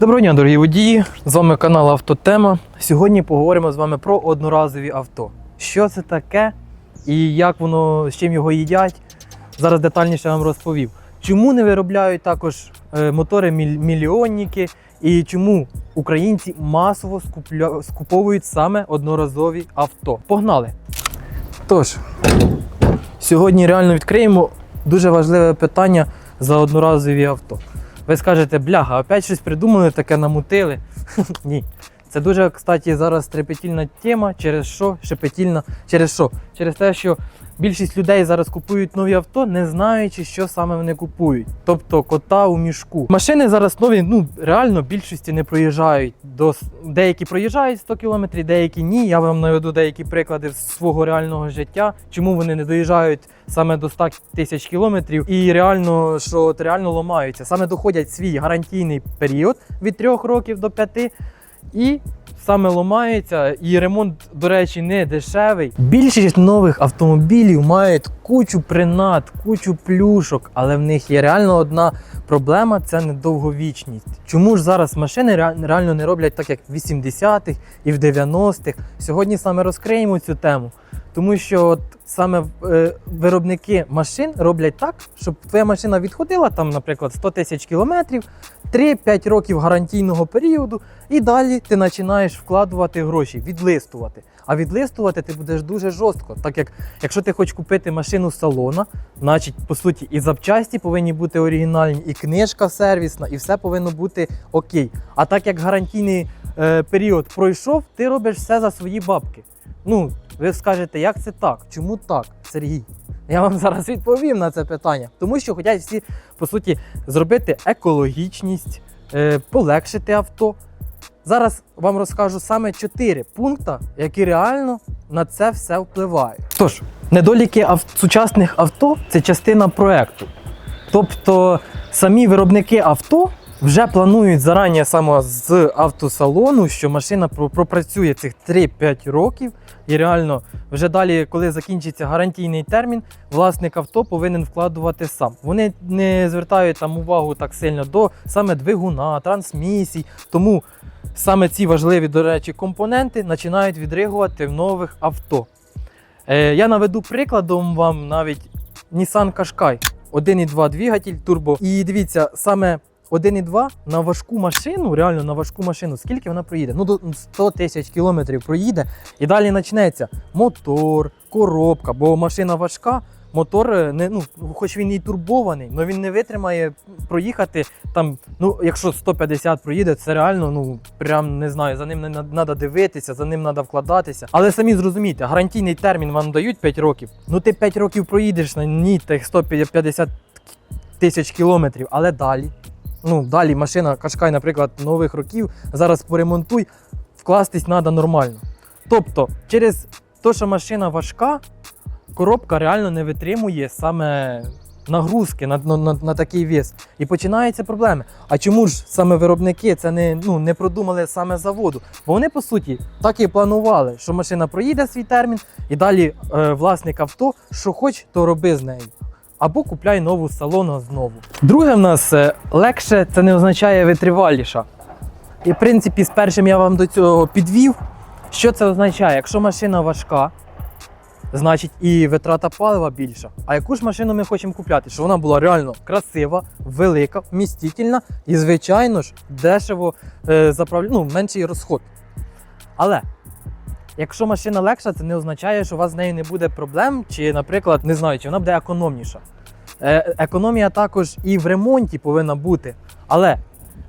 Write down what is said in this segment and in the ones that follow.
Доброго дня, дорогі водії! З вами канал Автотема. Сьогодні поговоримо з вами про одноразові авто. Що це таке і як воно, з чим його їдять. Зараз детальніше вам розповів. Чому не виробляють також е, мотори міль- мільйонники і чому українці масово скуповують саме одноразові авто? Погнали! Тож, сьогодні реально відкриємо дуже важливе питання за одноразові авто. Ви скажете, бляха, опять щось придумали, таке намутили. Ні. Це дуже, кстати, зараз трепетільна тема. Через що? Шепетільна. Через що? Через те, що більшість людей зараз купують нові авто, не знаючи, що саме вони купують. Тобто кота у мішку. Машини зараз нові, ну реально більшості не проїжджають. До деякі проїжджають 100 км, деякі ні. Я вам наведу деякі приклади з свого реального життя, чому вони не доїжджають саме до 100 тисяч кілометрів, і реально, що от реально ламаються. Саме доходять свій гарантійний період від 3 років до 5, і саме ламається. І ремонт, до речі, не дешевий. Більшість нових автомобілів мають кучу принад, кучу плюшок, але в них є реально одна проблема це недовговічність. Чому ж зараз машини реально не роблять так, як в 80-х і в 90-х? Сьогодні саме розкриємо цю тему. Тому що от саме е, виробники машин роблять так, щоб твоя машина відходила там, наприклад, 100 тисяч кілометрів, 3-5 років гарантійного періоду, і далі ти починаєш вкладувати гроші, відлистувати. А відлистувати ти будеш дуже жорстко, так як якщо ти хочеш купити машину з салона, значить, по суті, і запчасті повинні бути оригінальні, і книжка сервісна, і все повинно бути окей. А так як гарантійний е, період пройшов, ти робиш все за свої бабки. Ну, ви скажете, як це так? Чому так, Сергій? Я вам зараз відповім на це питання. Тому що хочуть всі, по суті, зробити екологічність, е, полегшити авто. Зараз вам розкажу саме чотири пункти, які реально на це все впливають. Тож, недоліки ав- сучасних авто це частина проекту. Тобто самі виробники авто вже планують зарані саме з автосалону, що машина пропрацює цих 3-5 років. І реально, вже далі, коли закінчиться гарантійний термін, власник авто повинен вкладувати сам. Вони не звертають там увагу так сильно до саме двигуна, трансмісій. Тому саме ці важливі, до речі, компоненти починають відригувати в нових авто. Е, я наведу прикладом вам навіть Nissan Qashqai. 1,2 двигатель турбо. І дивіться, саме 1,2 на важку машину, реально на важку машину, скільки вона проїде? Ну, до 100 тисяч кілометрів проїде. І далі почнеться мотор, коробка, бо машина важка. Мотор, е, не, ну, хоч він і турбований, але він не витримає проїхати там, ну, якщо 150 проїде, це реально, ну, прям не знаю, за ним не треба дивитися, за ним треба вкладатися. Але самі зрозумійте, гарантійний термін вам дають 5 років. Ну ти 5 років проїдеш на ній тих 150 тисяч кілометрів, але далі. Ну, далі машина Кашкай, наприклад, нових років, зараз поремонтуй, вкластись треба нормально. Тобто, через те, що машина важка, коробка реально не витримує саме нагрузки на, на, на, на такий вес. І починаються проблеми. А чому ж саме виробники це не, ну, не продумали саме заводу? Бо вони, по суті, так і планували, що машина проїде свій термін, і далі е, власник авто, що хоч, то роби з нею. Або купляй нову салону знову. Друге в нас е, легше, це не означає витриваліша. І в принципі, з першим я вам до цього підвів. Що це означає? Якщо машина важка, значить і витрата палива більша. А яку ж машину ми хочемо купляти? Щоб вона була реально красива, велика, вмістительна і, звичайно ж, дешево е, заправля... ну, менший розход. Але якщо машина легша, це не означає, що у вас з нею не буде проблем, чи, наприклад, не знаю, чи вона буде економніша. Е, економія також і в ремонті повинна бути. Але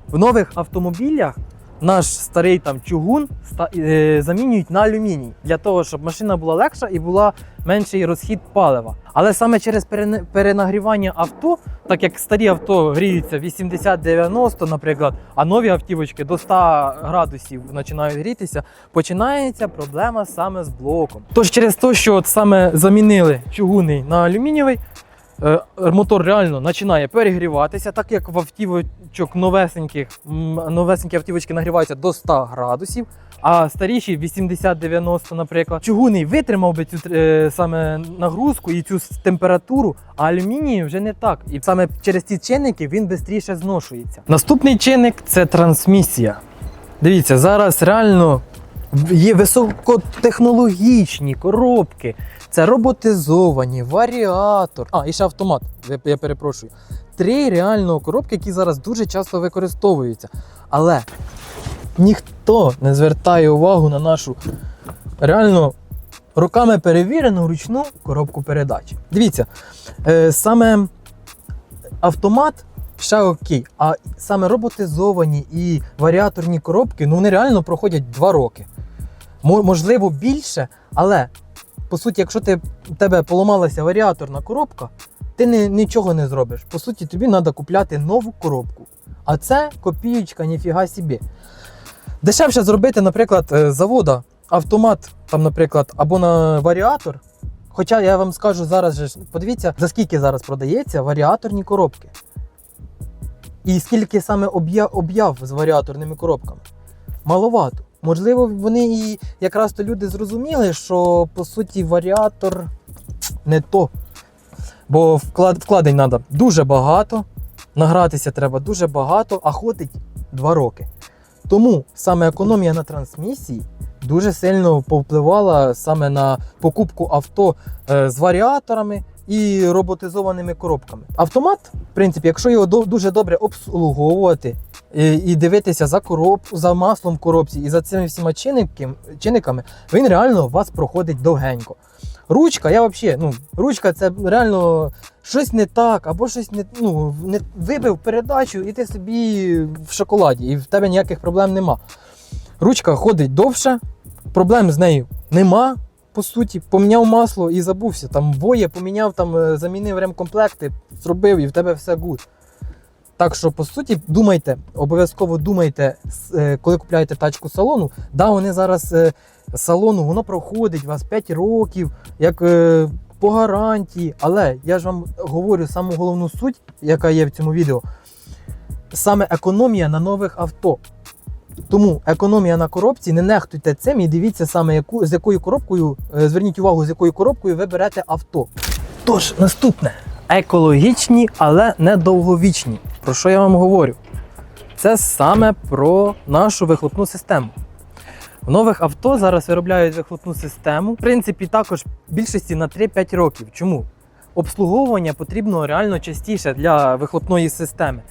в нових автомобілях наш старий там чугун е, замінюють на алюміній для того, щоб машина була легша і була менший розхід палива. Але саме через перенагрівання авто, так як старі авто гріються 80-90, наприклад, а нові автівочки до 100 градусів починають грітися, починається проблема саме з блоком. Тож через те, що от саме замінили чугунний на алюмінієвий, мотор реально починає перегріватися, так як в автівочок новесеньких, новесенькі автівочки нагріваються до 100 градусів, А старіші 80-90, наприклад, чугунний витримав би цю е, саме нагрузку і цю температуру, а алюміній вже не так. І саме через ці чинники він швидше зношується. Наступний чинник це трансмісія. Дивіться, зараз реально є високотехнологічні коробки. Це роботизовані, варіатор. А, і ще автомат. Я, перепрошую. Три реально коробки, які зараз дуже часто використовуються. Але ніхто не звертає увагу на нашу реально руками перевірену ручну коробку передач. Дивіться, е, саме автомат ще окей, а саме роботизовані і варіаторні коробки, ну вони реально проходять 2 роки. Можливо, більше, але по суті, якщо ти, у тебе поламалася варіаторна коробка, ти не, нічого не зробиш. По суті, тобі треба купляти нову коробку. А це копіючка, ніфіга собі. Дешевше зробити, наприклад, е, завода автомат, там, наприклад, або на варіатор. Хоча я вам скажу зараз, же, подивіться, за скільки зараз продається варіаторні коробки. І скільки саме об'я- об'яв з варіаторними коробками. Маловато. Можливо, вони і якраз то люди зрозуміли, що по суті варіатор не то. Бо вклад, вкладень треба дуже багато, награтися треба дуже багато, а ходить 2 роки. Тому саме економія на трансмісії дуже сильно повпливала саме на покупку авто е, з варіаторами і роботизованими коробками. Автомат, в принципі, якщо його дуже добре обслуговувати і, і дивитися за короб, за маслом в коробці і за цими всіма чинниками, він реально вас проходить довгенько. Ручка, я взагалі, ну, ручка це реально щось не так, або щось не, ну, не вибив передачу, і ти собі в шоколаді, і в тебе ніяких проблем нема. Ручка ходить довше, проблем з нею нема. По суті, поміняв масло і забувся. Там воє поміняв, там е, замінив ремкомплекти, зробив і в тебе все гуд. Так що, по суті, думайте, обов'язково думайте, е, коли купляєте тачку салону. Да, вони зараз е, салону, воно проходить у вас 5 років, як е, по гарантії. Але я ж вам говорю саму головну суть, яка є в цьому відео. Саме економія на нових авто. Тому економія на коробці, не нехтуйте цим і дивіться саме, яку, з якою коробкою, зверніть увагу, з якою коробкою ви берете авто. Тож, наступне. Екологічні, але не довговічні. Про що я вам говорю? Це саме про нашу вихлопну систему. В нових авто зараз виробляють вихлопну систему. В принципі, також в більшості на 3-5 років. Чому? Обслуговування потрібно реально частіше для вихлопної системи.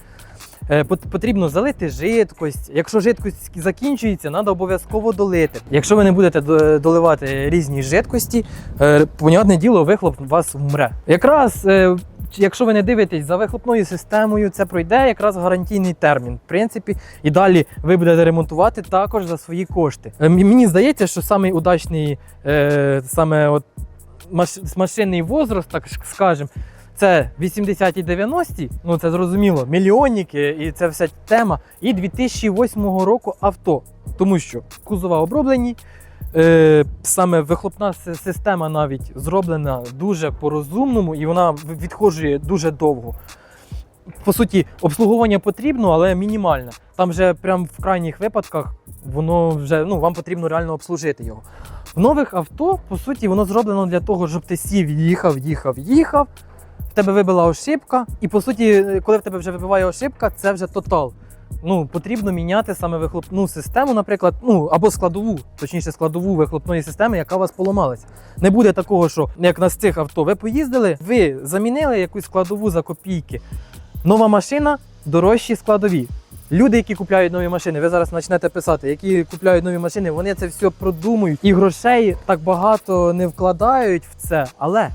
Е, Потрібно залити жидкость. Якщо жидкость закінчується, треба обов'язково долити. Якщо ви не будете доливати різні жидкості, е, понятне діло, вихлоп у вас вмре. Якраз, е, якщо ви не дивитесь за вихлопною системою, це пройде якраз гарантійний термін. В принципі, і далі ви будете ремонтувати також за свої кошти. Е, Мені здається, що самий удачний е, саме от маш- машинний возраст, так ш- скажем, це 80-ті 90-ті, ну це зрозуміло, мільйонники і це вся тема. І 2008 року авто. Тому що кузова оброблені, саме вихлопна система навіть зроблена дуже по-розумному і вона відходжує дуже довго. По суті, обслуговування потрібно, але мінімальне. Там вже прям в крайніх випадках воно вже ну, вам потрібно реально обслужити його. В нових авто, по суті, воно зроблено для того, щоб ти сів, їхав, їхав, їхав. В тебе вибила ошибка, і по суті, коли в тебе вже вибиває ошибка, це вже тотал. Ну, потрібно міняти саме вихлопну систему, наприклад, ну або складову, точніше, складову вихлопної системи, яка у вас поламалася. Не буде такого, що як на з цих авто ви поїздили, ви замінили якусь складову за копійки. Нова машина, дорожчі складові. Люди, які купляють нові машини, ви зараз почнете писати, які купляють нові машини, вони це все продумують. І грошей так багато не вкладають в це. Але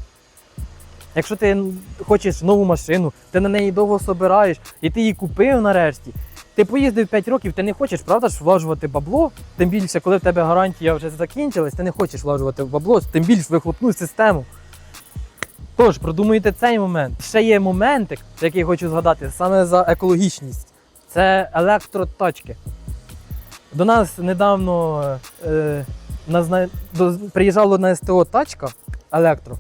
якщо ти хочеш нову машину, ти на неї довго собираєш, і ти її купив нарешті. Ти поїздив 5 років, ти не хочеш, правда ж, влажувати бабло, тим більше, коли в тебе гарантія вже закінчилась, ти не хочеш влажувати бабло, тим більше вихлопну систему. Тож, продумуйте цей момент. Ще є моментик, який хочу згадати, саме за екологічність. Це електротачки. До нас недавно е, на, до, приїжджала на СТО тачка електро.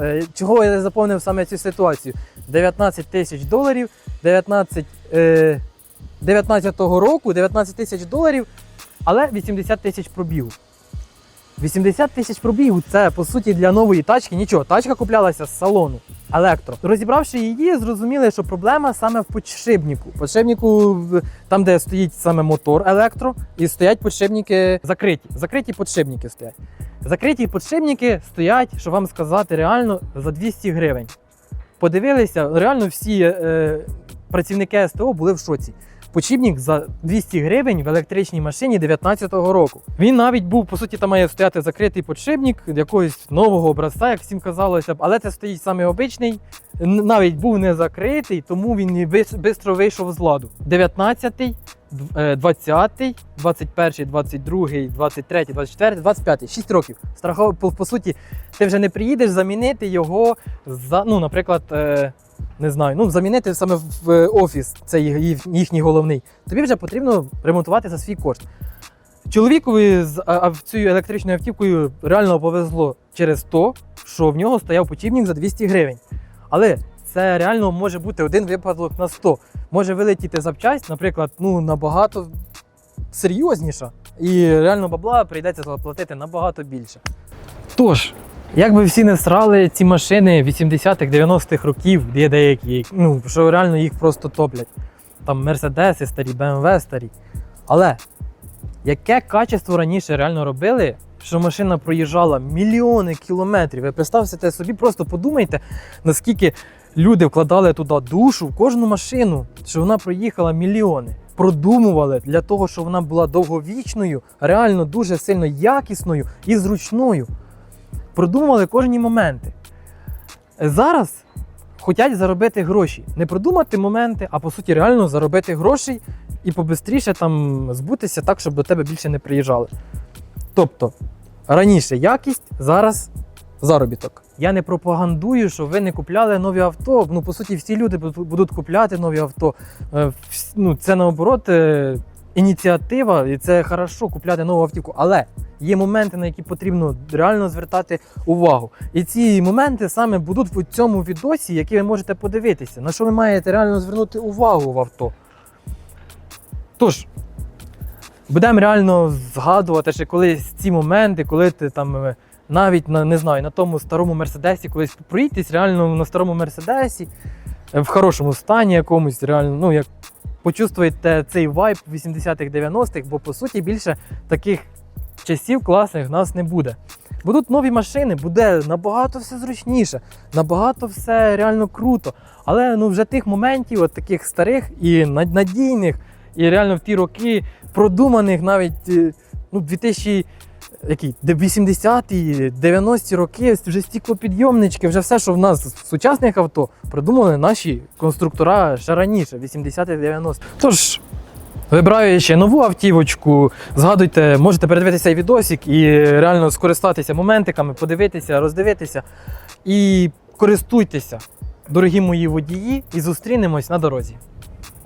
Е, чого я заповнив саме цю ситуацію? 19 тисяч доларів, 19, е, 19-го року, 19 тисяч доларів Але 80 тисяч пробігу. 80 тисяч пробігу це по суті для нової тачки нічого. Тачка куплялася з салону електро. Розібравши її, зрозуміли, що проблема саме в подшипнику. Подшипнику, там, де стоїть саме мотор електро, і стоять подшипники закриті. Закриті подшипники стоять. Закриті подшипники стоять, що вам сказати, реально за 200 гривень. Подивилися, реально всі е, працівники СТО були в шоці. Почібник за 200 гривень в електричній машині 19-го року. Він навіть був, по суті, там має стояти закритий подшипник якогось нового образця, як всім казалося але це стоїть саме обичний. Навіть був не закритий, тому він швидко вийшов з ладу. 19-й, е, 20-й, 21-й, 22-й, 23-й, 24-й, 25-й. 6 років. Страхов, по, по суті, ти вже не приїдеш замінити його за, ну, наприклад, е, не знаю, ну замінити саме в офіс, це їх- їх- їхній головний. Тобі вже потрібно ремонтувати за свій кошт. Чоловікові з цією електричною автівкою реально повезло через те, що в нього стояв почівник за 200 гривень. Але це реально може бути один випадок на 100. Може вилетіти запчасть, наприклад, ну набагато серйозніша. І реально бабла прийдеться заплатити набагато більше. Тож, як би всі не срали ці машини 80-х, 90-х років, є деякі, ну, що реально їх просто топлять. Там Мерседеси старі, БМВ старі. Але яке качество раніше реально робили, що машина проїжджала мільйони кілометрів. Ви представте собі, просто подумайте, наскільки люди вкладали туди душу в кожну машину, що вона проїхала мільйони. Продумували для того, щоб вона була довговічною, реально дуже сильно якісною і зручною. Продумували кожні моменти. Зараз хочуть заробити гроші. Не продумати моменти, а по суті реально заробити гроші і побистріше там збутися так, щоб до тебе більше не приїжджали. Тобто, раніше якість, зараз заробіток. Я не пропагандую, що ви не купляли нові авто. Ну, по суті, всі люди будуть- купляти нові авто. Е, Ну, це наоборот е, ініціатива, і це хорошо купляти нову автівку. Але є моменти, на які потрібно реально звертати увагу. І ці моменти саме будуть в цьому відосі, який ви можете подивитися, на що ви маєте реально звернути увагу в авто. Тож, будемо реально згадувати ще колись ці моменти, коли ти там е, навіть на не знаю, на тому старому мерседесі, колись проїдьтесь реально на старому мерседесі, е, в хорошому стані якомусь, реально, ну як почувствуєте цей вайб 80-х, 90-х, бо по суті більше таких часів класних в нас не буде. Будуть нові машини, буде набагато все зручніше, набагато все реально круто. Але ну вже тих моментів, от таких старих і надійних, і реально в ті роки продуманих навіть е, ну, 2000 які, де 80-ті, 90-ті роки, вже стіклопідйомнички, вже все, що в нас в сучасних авто, придумали наші конструктора ще раніше, 80-ті-90-ті. Тож, вибираючи нову автівочку, згадуйте, можете передивитися цей відосик і реально скористатися моментиками, подивитися, роздивитися і користуйтеся, дорогі мої водії, і зустрінемось на дорозі.